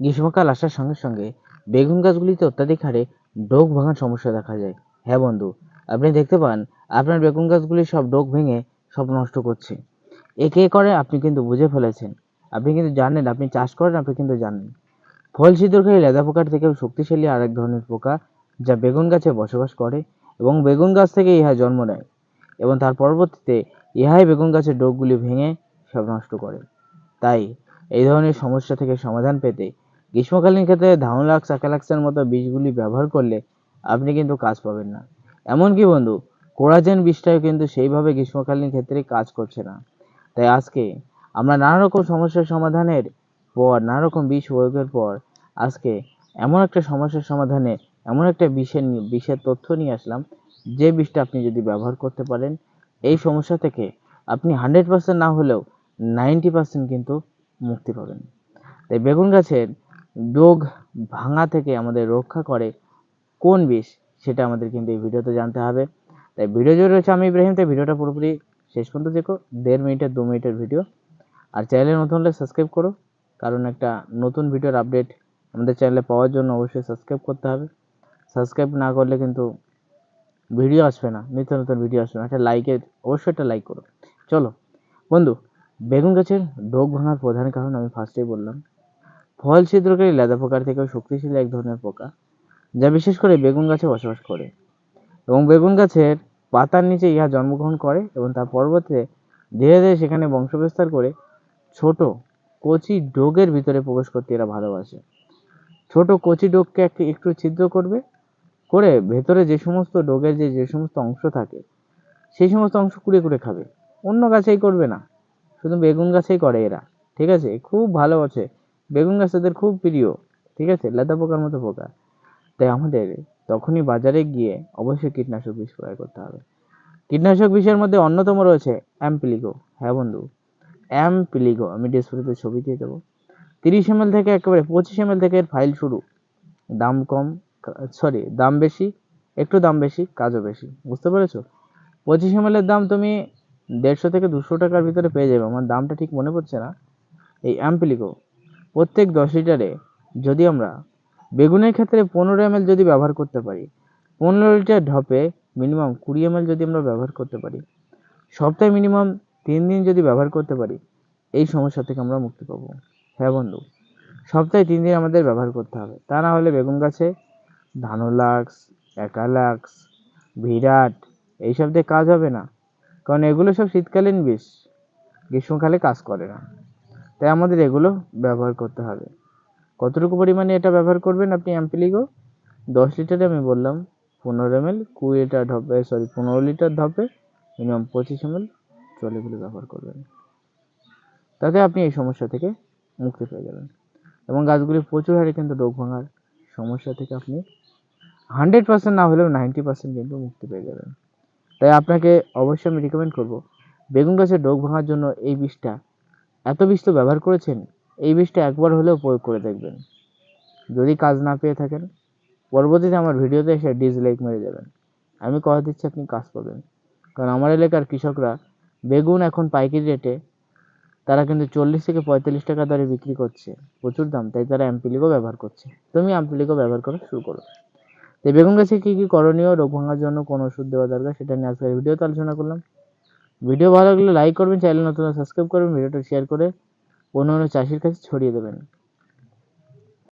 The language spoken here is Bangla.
গ্রীষ্মকাল আসার সঙ্গে সঙ্গে বেগুন গাছগুলিতে অত্যাধিক হারে ডোক ভাঙার সমস্যা দেখা যায়। হ্যাঁ বন্ধু, আপনি দেখতে পান, আপনার বেগুন গাছগুলি সব ডোক ভেঙে সব নষ্ট করছে। এ কে করে আপনি কিন্তু বুঝে ফেলেছেন। আপনি কিন্তু জানেন, আপনি চাষ করেন, আপনি কিন্তু জানেন। ফল ছিদ্রকারী লেদা পোকার থেকেও শক্তিশালী আরেক ধরনের পোকা যা বেগুন গাছে বসবাস করে এবং বেগুন গাছ থেকে ইহা জন্ম নেয় এবং তার পরবর্তীতে ইহাই বেগুন গাছের ডোকগুলি ভেঙে সব নষ্ট করে। তাই এই ধরনের সমস্যা থেকে সমাধান পেতে গ্রীষ্মকালীন ক্ষেত্রে ধাউলাক্স অ্যাকালাক্সের মতো বীজগুলি ব্যবহার করলে আপনি কিন্তু কাজ পাবেন না। এমনকি বন্ধু, কোরাজেন বিষটাও কিন্তু সেইভাবে গ্রীষ্মকালীন ক্ষেত্রে কাজ করছে না। তাই আজকে আমরা নানা রকম সমস্যার সমাধানের পর নানা রকম বিষ প্রয়োগের পর আজকে এমন একটা সমস্যার সমাধানে এমন একটা বিষের বিষের তথ্য নিয়ে আসলাম। যে বিষটা আপনি যদি ব্যবহার করতে পারেন, এই সমস্যা থেকে আপনি হান্ড্রেড পার্সেন্ট না হলেও নাইনটি পার্সেন্ট কিন্তু মুক্তি পাবেন। তাই বেগুন গাছের রোগ ভাঙা থেকে আমাদের রক্ষা করে কোন বিষ, সেটা আমাদের কিন্তু এই ভিডিওতে জানতে হবে। তাই ভিডিও জুড়ে রয়েছে আমি ইব্রাহিম, তাই ভিডিওটা পুরোপুরি শেষ পর্যন্ত দেখো। দেড় মিনিটের দু মিনিটের ভিডিও। আর চ্যানেলে নতুন হলে সাবস্ক্রাইব করো, কারণ একটা নতুন ভিডিওর আপডেট আমাদের চ্যানেলে পাওয়ার জন্য অবশ্যই সাবস্ক্রাইব করতে হবে। সাবস্ক্রাইব না করলে কিন্তু ভিডিও আসবে না, নিত্য নতুন ভিডিও আসবে না। একটা লাইকের অবশ্যই একটা লাইক করো। চলো, বন্ধু, বেগুন গাছের ডোক ভাঙার প্রধান কারণ আমি ফার্স্টেই বললাম। ফল ছিদ্রকারী লেদা পোকার থেকেও শক্তিশালী এক ধরনের পোকা, যা বিশেষ করে বেগুন গাছে বসবাস করে। এবং বেগুন গাছের পাতার নিচে ইহা জন্মগ্রহণ করে এবং তার পরবর্তীতে ধীরে ধীরে সেখানে বংশবিস্তার করে ছোট কচি ডোগের ভিতরে প্রবেশ করতে এরা ভালোবাসে। ছোট কচি ডোগকে একটু একটু ছিদ্র করবে, করে ভেতরে যে সমস্ত ডোগের যে যে সমস্ত অংশ থাকে, সেই সমস্ত অংশ কুড়ে কুড়ে খাবে। অন্য গাছেই করবে না, শুধু বেগুন গাছেই করে এরা, ঠিক আছে? খুব ভালো ভালোবাসে বেগুন গাছ তাদের খুব প্রিয়, ঠিক আছে? লেদা পোকার মতো পোকা। তাই আমাদের তখনই বাজারে গিয়ে অবশ্যই কীটনাশক বিষ ক্রয় করতে হবে। কীটনাশক বিষের মধ্যে অন্যতম রয়েছে অ্যাম্পিলিগো। হ্যাঁ বন্ধু, অ্যাম্পিলিগো। আমি ডিসপ্লেতে ছবি দিয়ে দেবো। তিরিশ এম থেকে একেবারে পঁচিশ এম থেকে এর ফাইল শুরু। দাম কম সরি দাম বেশি, একটু দাম বেশি, কাজও বেশি। বুঝতে পেরেছ? পঁচিশ এম দাম তুমি দেড়শো থেকে দুশো টাকার ভিতরে পেয়ে যাবে। আমার দামটা ঠিক মনে পড়ছে না। এই অ্যাম্পিলিগো প্রত্যেক দশ লিটারে যদি আমরা বেগুনের ক্ষেত্রে পনেরো এম যদি ব্যবহার করতে পারি, পনেরো লিটার ঢপে মিনিমাম কুড়ি এম যদি আমরা ব্যবহার করতে পারি, সপ্তাহে মিনিমাম তিন দিন যদি ব্যবহার করতে পারি, এই সমস্যা থেকে আমরা মুক্তি পাবো। হ্যাঁ বন্ধু, সপ্তাহে তিন দিন আমাদের ব্যবহার করতে হবে। তা না হলে বেগুন গাছে ধানোলাক্স অ্যাকালাক্স বিরাট এইসব দিয়ে কাজ হবে না। কারণ এগুলো সব শীতকালীন বিষ, গ্রীষ্মকালে কাজ করে না। তাই আমাদের এগুলো ব্যবহার করতে হবে। কতটুকু পরিমাণে এটা ব্যবহার করবেন আপনি অ্যাম্পিলিগো দশ লিটারে আমি বললাম, পনেরো এম এল কুড়ি লিটার ঢপে সরি পনেরো লিটার ঢপে মিনিমাম পঁচিশ এম এল জল এগুলো ব্যবহার করবেন। তাতে আপনি এই সমস্যা থেকে মুক্তি পেয়ে যাবেন। এবং গাছগুলি প্রচুর হারে কিন্তু রোগ ভাঙার সমস্যা থেকে আপনি হান্ড্রেড পার্সেন্ট না হলেও নাইনটি পার্সেন্ট কিন্তু মুক্তি পেয়ে যাবেন। তাই আপনাকে অবশ্যই আমি রিকমেন্ড করব, বেগুন গাছের রোগ ভাঙার জন্য এই বিষটা এত বিষ তো ব্যবহার করেছেন, এই বিষটা একবার হলেও প্রয়োগ করে দেখবেন। যদি কাজ না পেয়ে থাকেন, পরবর্তীতে আমার ভিডিওতে এসে ডিসলাইক মেরে যাবেন আমি কথা দিচ্ছি, আপনি কাজ পাবেন। কারণ আমার এলাকার কৃষকরা বেগুন এখন পাইকারি রেটে, তারা কিন্তু চল্লিশ থেকে পঁয়তাল্লিশ টাকা দরে বিক্রি করছে। প্রচুর দাম, তাই তারা অ্যাম্পিলিগো ব্যবহার করছে। তুমি অ্যাম্পিলিগো ব্যবহার করা শুরু করো। তো বেগুন গাছে কী কী করণীয়, রোগ ভাঙার জন্য কোন ওষুধ দেওয়া দরকার, সেটা নিয়ে আজকের ভিডিওতে আলোচনা করলাম। ভিডিও ভালো লাগলে লাইক করবেন চ্যানেল নতুন সাবস্ক্রাইব করবেন ভিডিওটা শেয়ার করে অন্য অন্য চাষির কাছে ছড়িয়ে দেবেন।